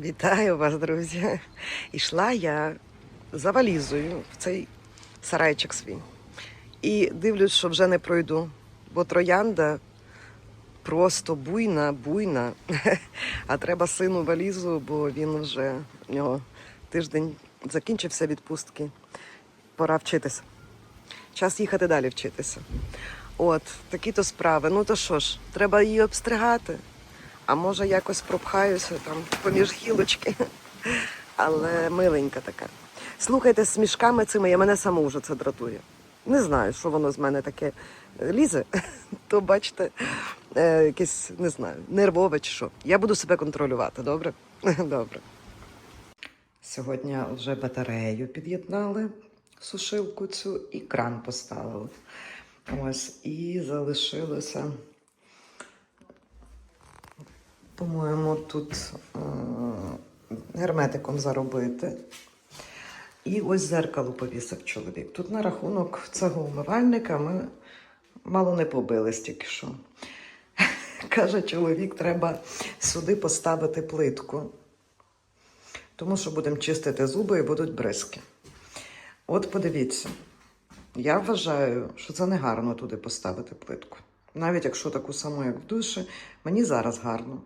Вітаю вас, друзі. Ішла я за валізою в цей сарайчик свій. І дивлюсь, що вже не пройду, бо троянда просто буйна, буйна. А треба сину валізу, бо він вже у нього тиждень закінчився відпустки. Пора вчитися. Час їхати далі вчитися. От, такі то справи. Ну то що ж, треба її обстригати. А може якось пропхаюся там поміж гілочки. Але миленька така. Слухайте, з мішками цими я мене саму вже це дратує. Не знаю, що воно з мене таке лізе, то бачите, е, якесь, не знаю, нервове чи що. Я буду себе контролювати, добре? Добре. Сьогодні вже батарею під'єднали, сушилку цю і кран поставили. Ось, і залишилося по-моєму, тут е, герметиком заробити. І ось зеркало повісив чоловік. Тут на рахунок цього умивальника ми мало не побились тільки що. Каже чоловік, треба сюди поставити плитку, тому що будемо чистити зуби і будуть бризки. От подивіться, я вважаю, що це не гарно туди поставити плитку. Навіть якщо таку саму, як в душі, мені зараз гарно.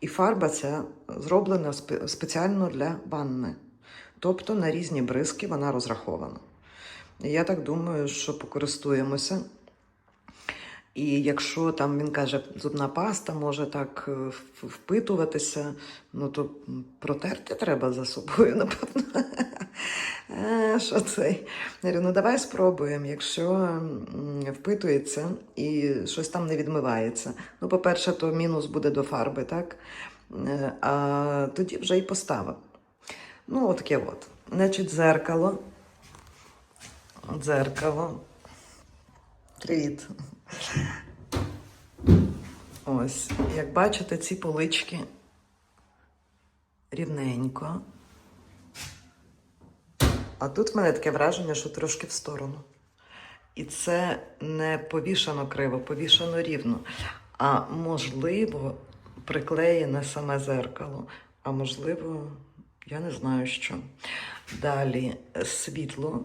І фарба ця зроблена спеціально для ванни. Тобто на різні бризки вона розрахована. Я так думаю, що покористуємося. І якщо там він каже, зубна паста може так е, впитуватися, ну то протерти треба за собою, напевно. Е, Що це? Я говорю, ну давай спробуємо, якщо впитується і щось там не відмивається. Ну, по-перше, то мінус буде до фарби, так? Е, А тоді вже і поставив. Ну, отаке от. Значить, дзеркало. Дзеркало. Привіт. Ось, як бачите, ці полички рівненько. А тут в мене таке враження, що трошки в сторону. І це не повішано криво, повішано рівно. А можливо, приклеєне саме зеркало. А можливо, я не знаю що. Далі е, світло.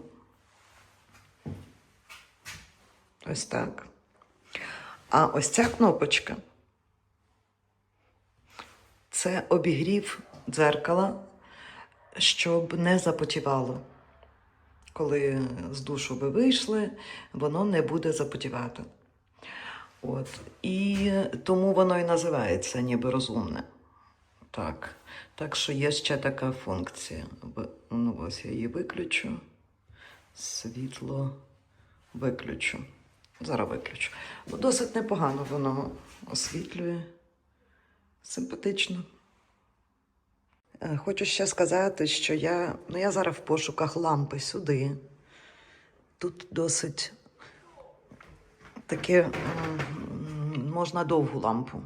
Ось так. А ось ця кнопочка це обігрів дзеркала, щоб не запотівало. Коли з душу ви вийшли, воно не буде запотівати. От. І тому воно і називається ніби розумне. Так. Так що є ще така функція. Ну, ось я її виключу. Світло виключу. Зараз виключу. Ну, Досить непогано воно освітлює. Симпатично. Е, Хочу ще сказати, що я, ну, я зараз в пошуках лампи сюди. Тут досить таке можна довгу лампу.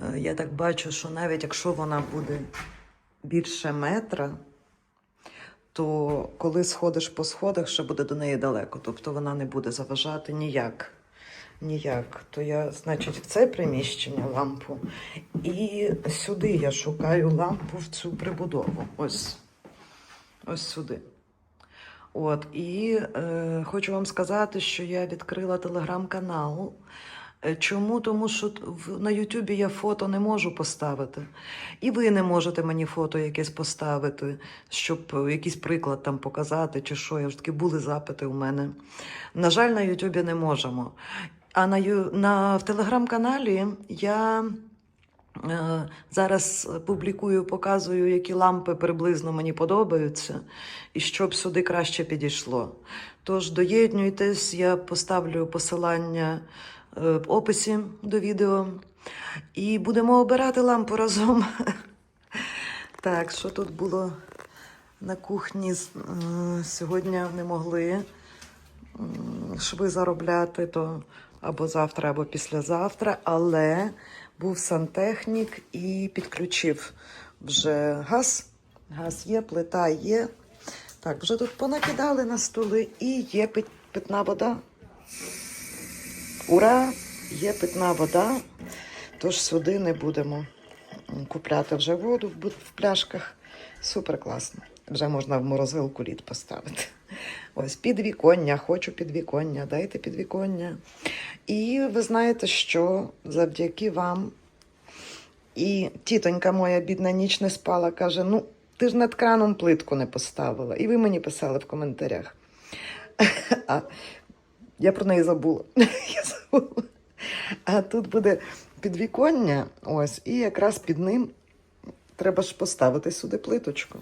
Е, Я так бачу, що навіть якщо вона буде більше метра, то коли сходиш по сходах, ще буде до неї далеко. Тобто вона не буде заважати ніяк. Ніяк. То я, значить, в це приміщення лампу. І сюди я шукаю лампу в цю прибудову. Ось. Ось сюди. От, і е, хочу вам сказати, що я відкрила телеграм-канал. Е, Чому? Тому що на Ютубі я фото не можу поставити. І ви не можете мені фото якесь поставити, щоб е, якийсь приклад там показати, чи що. Я ж таки були запити у мене. На жаль, на Ютубі не можемо. А на, на, в телеграм-каналі я е, зараз публікую, показую, які лампи приблизно мені подобаються, і щоб сюди краще підійшло. Тож доєднуйтесь, я поставлю посилання е, в описі до відео. І будемо обирати лампу разом. Так, що тут було на кухні? Е, Сьогодні не могли шви заробляти, то або завтра, або післязавтра, але був сантехнік і підключив вже газ. Газ є, плита є. Так, вже тут понакидали на столи і є пит- питна вода. Ура! Є питна вода, тож сюди не будемо купляти вже воду в пляшках. Супер класно. Вже можна в морозилку лід поставити. Ось підвіконня, хочу підвіконня, дайте підвіконня. І ви знаєте, що завдяки вам і тітонька моя бідна ніч не спала, каже: ну, ти ж над краном плитку не поставила. І ви мені писали в коментарях. А я про неї забула. Я забула. А тут буде підвіконня, ось, і якраз під ним треба ж поставити сюди плиточку.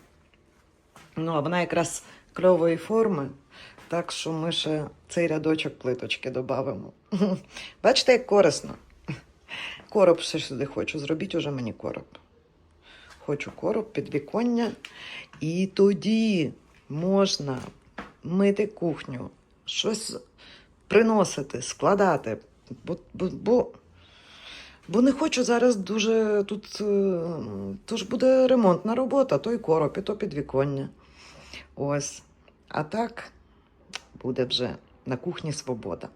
Ну, а вона якраз кльової форми, так що ми ще цей рядочок плиточки додамо. Бачите, як корисно. Короб ще сюди хочу. Зробіть уже мені короб. Хочу короб, підвіконня. І тоді можна мити кухню, щось приносити, складати. Бо, бо, бо, не хочу зараз дуже тут. е, То ж буде ремонтна робота, то й короб, і то підвіконня. Ось. А так буде вже на кухні свобода.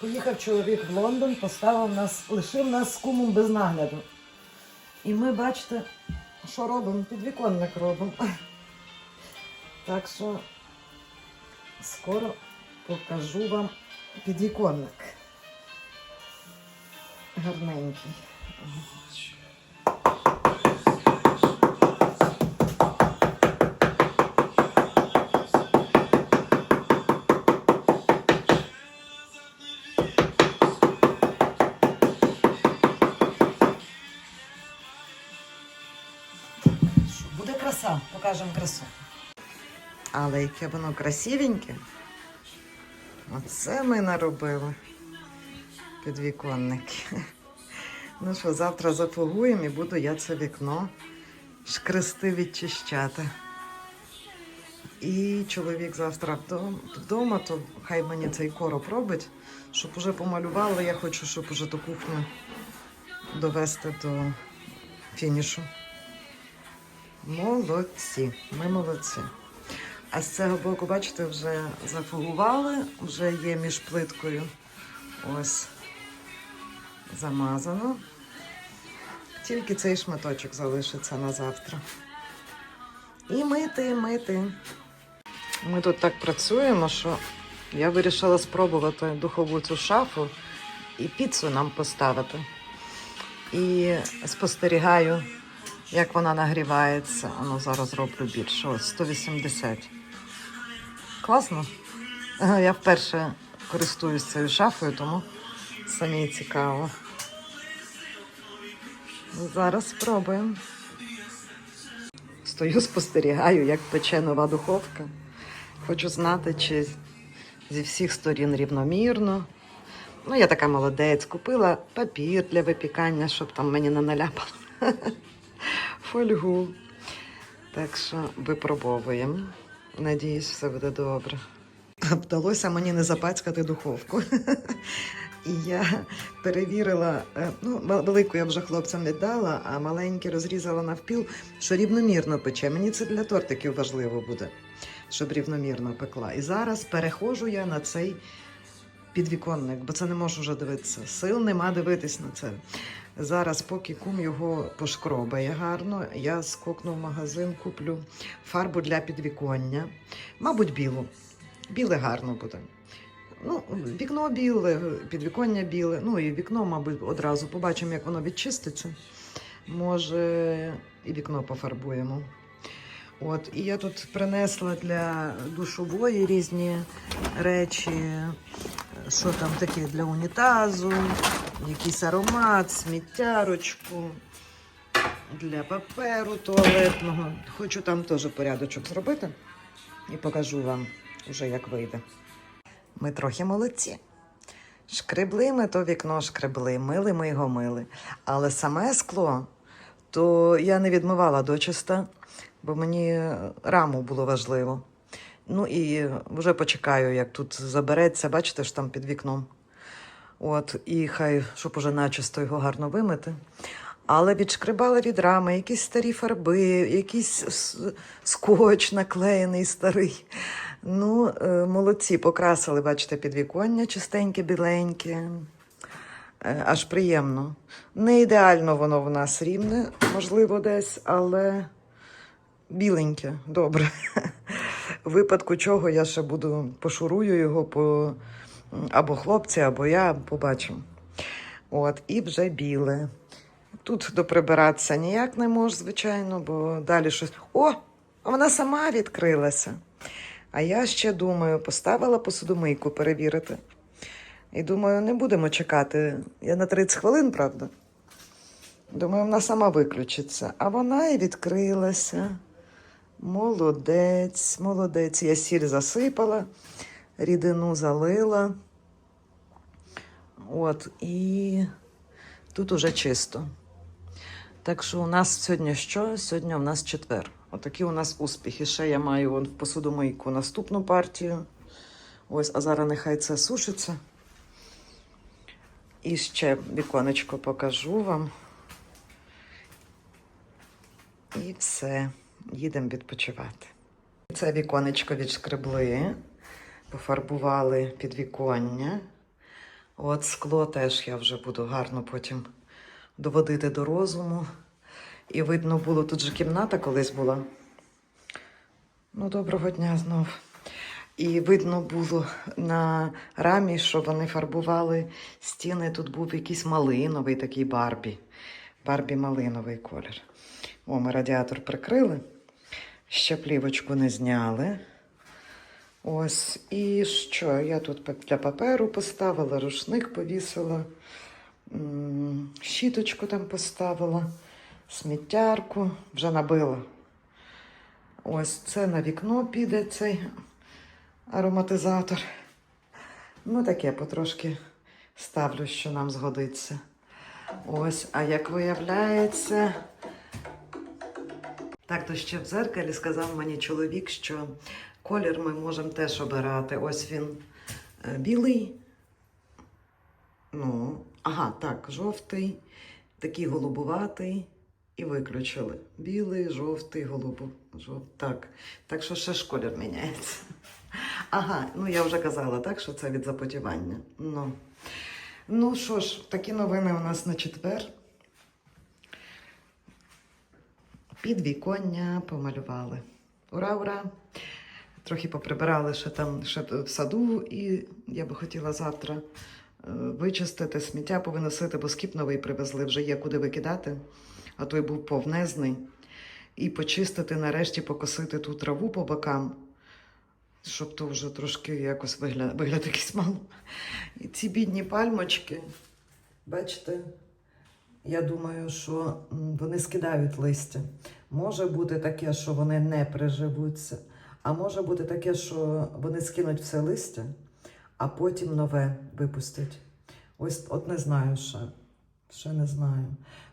Поїхав чоловік в Лондон, поставив нас, лишив нас з кумом без нагляду. І ми, бачите, що робимо? Підвіконник робимо. Так що скоро покажу вам підвіконник. Гарненький. Буде краса, покажемо красу. Але яке воно красивеньке. Оце ми наробили підвіконники. Ну що, завтра зафугуємо і буду я це вікно шкрести відчищати. І чоловік завтра вдома, то хай мені цей короб робить, щоб уже помалювали. Я хочу, щоб уже ту кухню довести до фінішу. Молодці, ми молодці. А з цього боку, бачите, вже зафугували, вже є між плиткою. Ось замазано. Тільки цей шматочок залишиться на завтра. І мити, мити. Ми тут так працюємо, що я вирішила спробувати духову цю шафу і піцу нам поставити. І спостерігаю, як вона нагрівається. Ну, зараз роблю більше. Ось 180. Класно. Я вперше користуюсь цією шафою, тому самі цікаво. Зараз спробуємо. Стою, спостерігаю, як пече нова духовка. Хочу знати, чи зі всіх сторін рівномірно. Ну, я така молодець, купила папір для випікання, щоб там мені не наляпало. Фольгу. Так що випробовуємо. Надіюсь, все буде добре. Вдалося мені не запацькати духовку. І я перевірила, е, ну, велику я вже хлопцям віддала, а маленькі розрізала навпіл, що рівномірно пече. Мені це для тортиків важливо буде, щоб рівномірно пекла. І зараз перехожу я на цей підвіконник, бо це не можу вже дивитися. Сил нема дивитись на це. Зараз, поки кум його пошкробає гарно, я скокну в магазин, куплю фарбу для підвіконня. Мабуть, білу. Біле гарно буде. Ну, вікно біле, підвіконня біле. Ну і вікно, мабуть, одразу побачимо, як воно відчиститься. Може, і вікно пофарбуємо. От, і я тут принесла для душової різні речі, що там таке для унітазу, якийсь аромат, сміттярочку для паперу туалетного. Хочу там теж порядочок зробити і покажу вам вже, як вийде. Ми трохи молодці. Шкребли ми то вікно шкребли, мили ми його мили. Але саме скло, то я не відмивала дочиста, бо мені раму було важливо. Ну і вже почекаю, як тут забереться, бачите ж там під вікном. От, і хай, щоб уже начисто його гарно вимити. Але відшкрибала від рами якісь старі фарби, якийсь скотч наклеєний старий. Ну, е, молодці, покрасили, бачите, підвіконня чистеньке, біленьке. Е, Аж приємно. Не ідеально воно в нас рівне, можливо, десь, але біленьке, добре. В випадку чого я ще буду пошурую його по або хлопці, або я побачимо. От, і вже біле. Тут доприбиратися ніяк не можу, звичайно, бо далі щось. О! А вона сама відкрилася. А я ще думаю, поставила посудомийку перевірити. І думаю, не будемо чекати. Я на 30 хвилин, правда? Думаю, вона сама виключиться. А вона і відкрилася. Молодець, молодець. Я сіль засипала, рідину залила. От, і тут уже чисто. Так що у нас сьогодні що? Сьогодні у нас четвер. Отакі у нас успіхи. Ще я маю вон в посудомийку наступну партію. Ось, а зараз нехай це сушиться. І ще віконечко покажу вам. І все, їдемо відпочивати. Це віконечко відшкребли, пофарбували підвіконня. От скло теж я вже буду гарно потім доводити до розуму. І видно було, тут же кімната колись була. Ну, доброго дня знов. І видно було на рамі, що вони фарбували стіни. Тут був якийсь малиновий такий Барбі. Барбі малиновий колір. О, ми радіатор прикрили. Ще плівочку не зняли. Ось, і що? Я тут для паперу поставила, рушник повісила, щіточку там поставила, сміттярку вже набила. Ось це на вікно піде цей ароматизатор. Ну, таке потрошки ставлю, що нам згодиться. Ось, а як виявляється, так, то ще в дзеркалі сказав мені чоловік, що колір ми можемо теж обирати. Ось він е, білий. Ну, ага, так, жовтий, такий голубуватий. І виключили. Білий, жовтий, голубу. Жов... Так. так що ще ж колір міняється. Ага, ну я вже казала, так, що це від запотівання. Ну, ну що ж, такі новини у нас на четвер. Підвіконня помалювали. Ура, ура! Трохи поприбирали ще там ще в саду, і я би хотіла завтра е, вичистити сміття, повиносити, бо скіп новий привезли, вже є куди викидати, а той був повнезний. І почистити, нарешті покосити ту траву по бокам, щоб то вже трошки якось вигляд, вигляд якийсь мав. І ці бідні пальмочки, бачите, я думаю, що вони скидають листя. Може бути таке, що вони не приживуться, а може бути таке, що вони скинуть все листя, а потім нове випустять. Ось от не знаю ще. Ще не знаю.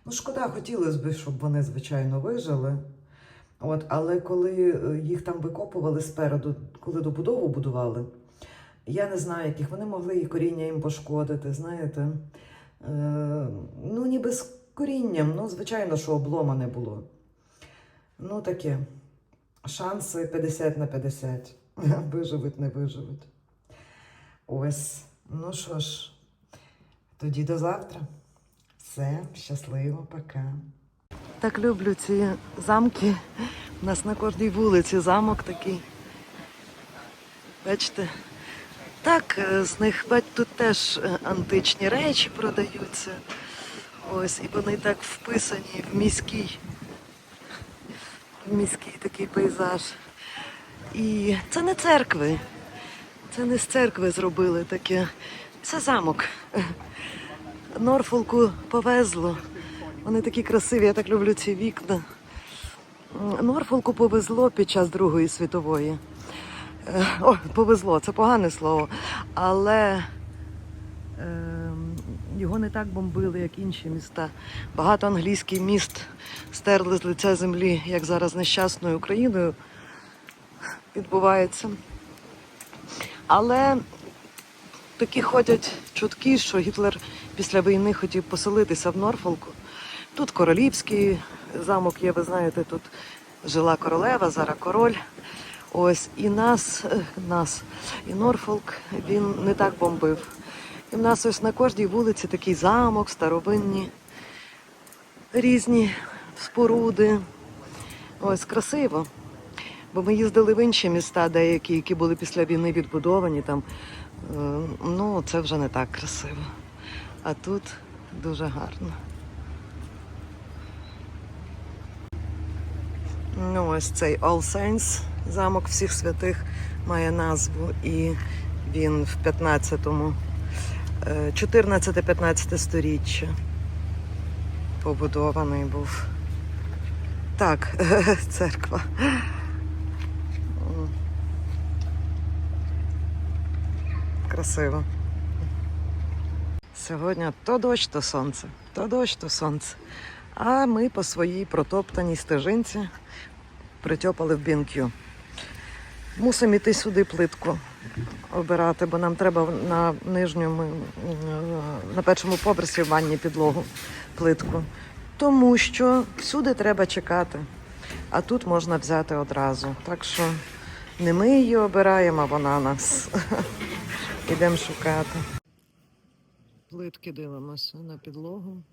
Ну, шкода, хотілося б, щоб вони, звичайно, вижили. От, але коли е, їх там викопували спереду, коли добудову будували, я не знаю, яких вони могли і коріння їм пошкодити, знаєте. Е, ну, ніби з корінням, ну, звичайно, що облома не було. Ну, таке. Шанси 50 на 50. Виживуть, не виживуть. Ось. Ну що ж, тоді до завтра. Все, щасливо, пока. Так люблю ці замки. У нас на кожній вулиці замок такий. Бачите? Так, е, з них бач, тут теж е, античні речі продаються. Ось, і вони так вписані в міський, міський такий пейзаж. І це не церкви. Це не з церкви зробили таке. Це замок. Норфолку повезло. Вони такі красиві, я так люблю ці вікна. Норфолку повезло під час Другої світової. Е, О, повезло, це погане слово. Але е, його не так бомбили, як інші міста. Багато англійських міст стерли з лиця землі, як зараз нещасною Україною відбувається. Але такі ходять чутки, що Гітлер після війни хотів поселитися в Норфолку, Тут королівський замок є, ви знаєте, тут жила королева, зараз король. Ось і нас, е, нас, і Норфолк він не так бомбив. І в нас ось на кожній вулиці такий замок, старовинні, різні споруди. Ось красиво. Бо ми їздили в інші міста, деякі, які були після війни відбудовані. Там, е, ну, це вже не так красиво. А тут дуже гарно. Ну, ось цей All Saints, замок всіх святих, має назву, і він в 15-му, е, 14-15 сторіччя побудований був. Так, церква. Красиво. Сьогодні то дощ, то сонце, то дощ, то сонце. А ми по своїй протоптаній стежинці притьопали в BNQ. Мусимо йти сюди плитку обирати, бо нам треба на нижньому, на першому поверсі в ванні підлогу плитку. Тому що всюди треба чекати, а тут можна взяти одразу. Так що не ми її обираємо, а вона нас. Ідемо шукати. Плитки дивимося на підлогу.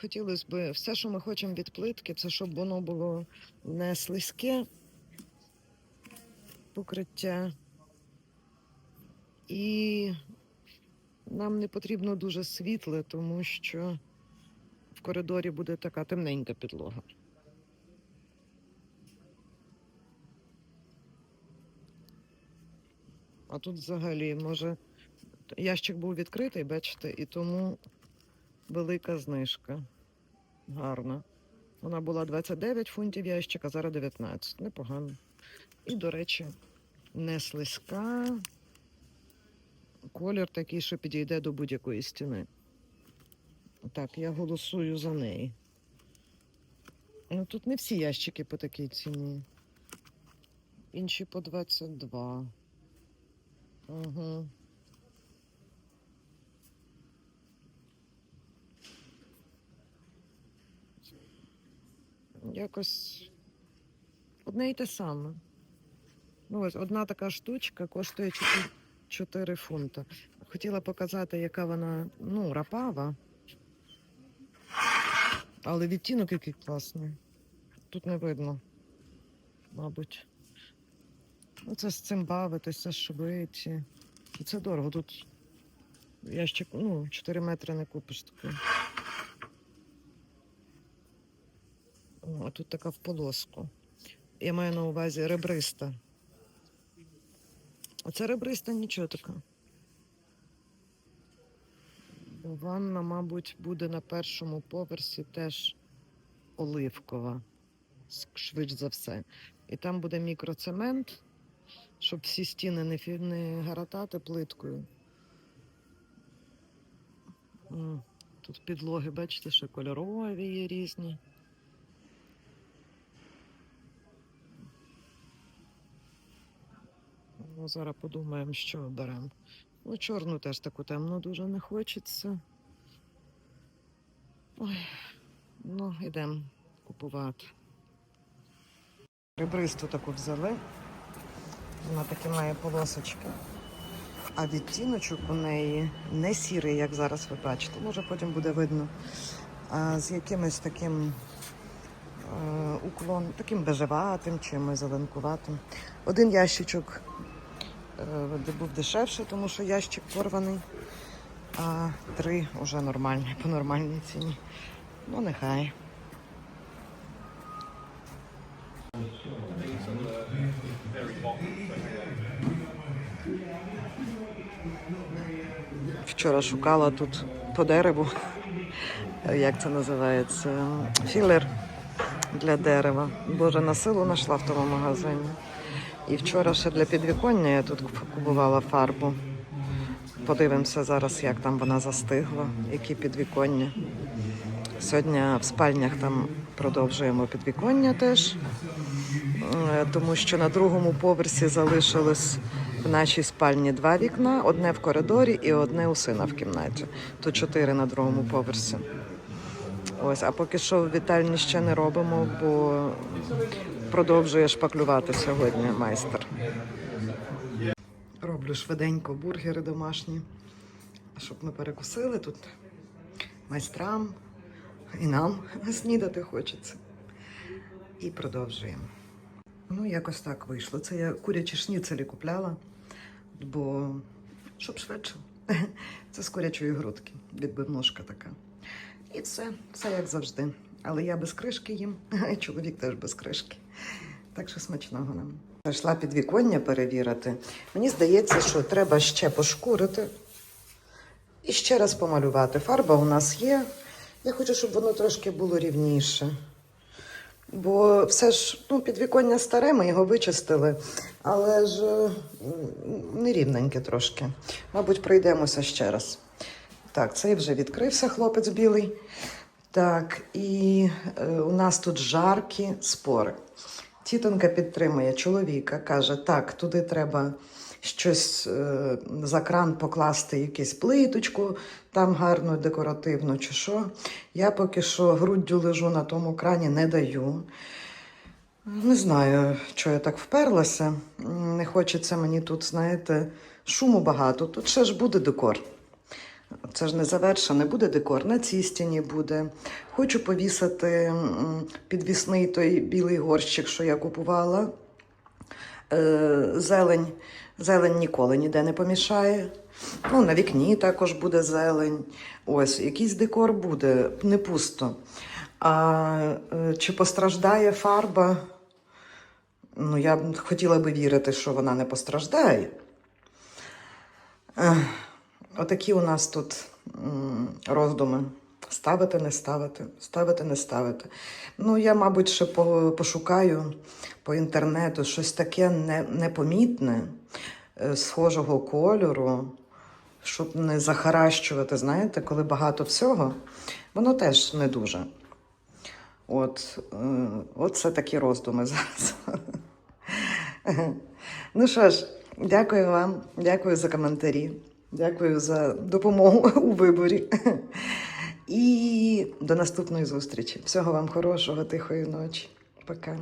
Хотілося б, все, що ми хочемо від плитки, це щоб воно було не слизьке покриття. І нам не потрібно дуже світле, тому що в коридорі буде така темненька підлога. А тут взагалі, може, ящик був відкритий, бачите, і тому велика знижка. Гарна. Вона була 29 фунтів ящик, а зараз 19. Непогано. І, до речі, не слизька. Колір такий, що підійде до будь-якої стіни. Так, я голосую за неї. Ну, тут не всі ящики по такій ціні. Інші по 22. Угу. Якось одне й те саме. Ну, ось одна така штучка коштує 4, 4 фунта. Хотіла показати, яка вона, ну, рапава. Але відтінок який класний. Тут не видно, мабуть. Ну, це з цим бавитися, швидше. Це дорого. Тут ящик, ну, 4 метри не купиш такий. О, тут така в полоску. Я маю на увазі ребриста. Оце ребриста нічого така. Ванна, мабуть, буде на першому поверсі теж оливкова, с- швидш за все. І там буде мікроцемент, щоб всі стіни не, фі- не гаратати плиткою. Тут підлоги, бачите, ще кольорові є різні. Ну, зараз подумаємо, що оберемо. Ну, чорну теж таку темну дуже не хочеться. Ой, ну, йдемо купувати. Ребристу таку взяли. Вона такі має полосочки. А відтіночок у неї не сірий, як зараз ви бачите. Може потім буде видно. А з якимось таким е, уклон, таким бежеватим, чимось зеленкуватим. Один ящичок де був дешевший, тому що ящик порваний, а три вже нормальні, по нормальній ціні. Ну, нехай. Вчора шукала тут по дереву, як це називається, філер для дерева. Боже, на силу знайшла в тому магазині. І вчора ще для підвіконня я тут купувала фарбу. Подивимося зараз, як там вона застигла, які підвіконня. Сьогодні в спальнях там продовжуємо підвіконня теж, е, тому що на другому поверсі залишилось В нашій спальні два вікна, одне в коридорі і одне у сина в кімнаті. То чотири на другому поверсі. Ось, а поки що в вітальні ще не робимо, бо продовжує шпаклювати сьогодні майстер. Роблю швиденько бургери домашні, щоб ми перекусили тут майстрам і нам снідати хочеться. І продовжуємо. Ну, якось так вийшло. Це я курячі шніцелі купляла, бо щоб швидше. Це з курячої грудки, відбивножка така. І все, все як завжди. Але я без кришки їм, і чоловік теж без кришки. Так що смачного нам. Зайшла підвіконня перевірити. Мені здається, що треба ще пошкурити і ще раз помалювати. Фарба у нас є. Я хочу, щоб воно трошки було рівніше. Бо все ж ну, підвіконня старе, ми його вичистили, але ж нерівненьке трошки. Мабуть, пройдемося ще раз. Так, цей вже відкрився хлопець білий. Так, і е, у нас тут жаркі спори. Тітонька підтримує чоловіка, каже: так, туди треба щось е, за кран покласти, якусь плиточку, там гарну, декоративну чи що. Я поки що груддю лежу на тому крані, не даю. Не знаю, що я так вперлася. Не хочеться мені тут, знаєте, шуму багато. Тут ще ж буде декор. Це ж не завершене, буде декор. На цій стіні буде. Хочу повісити підвісний той білий горщик, що я купувала. Е, Зелень. Зелень ніколи ніде не помішає. Ну, на вікні також буде зелень. Ось, якийсь декор буде, не пусто. А е, чи постраждає фарба? Ну, я б хотіла би вірити, що вона не постраждає. Отакі у нас тут роздуми. Ставити, не ставити, ставити, не ставити. Ну, я, мабуть, ще по- пошукаю по інтернету щось таке не, непомітне, е, схожого кольору, щоб не захаращувати, знаєте, коли багато всього, воно теж не дуже. От, е, от це такі роздуми зараз. Ну що ж, дякую вам, дякую за коментарі, дякую за допомогу у виборі. І до наступної зустрічі. Всього вам хорошого, тихої ночі. Пока.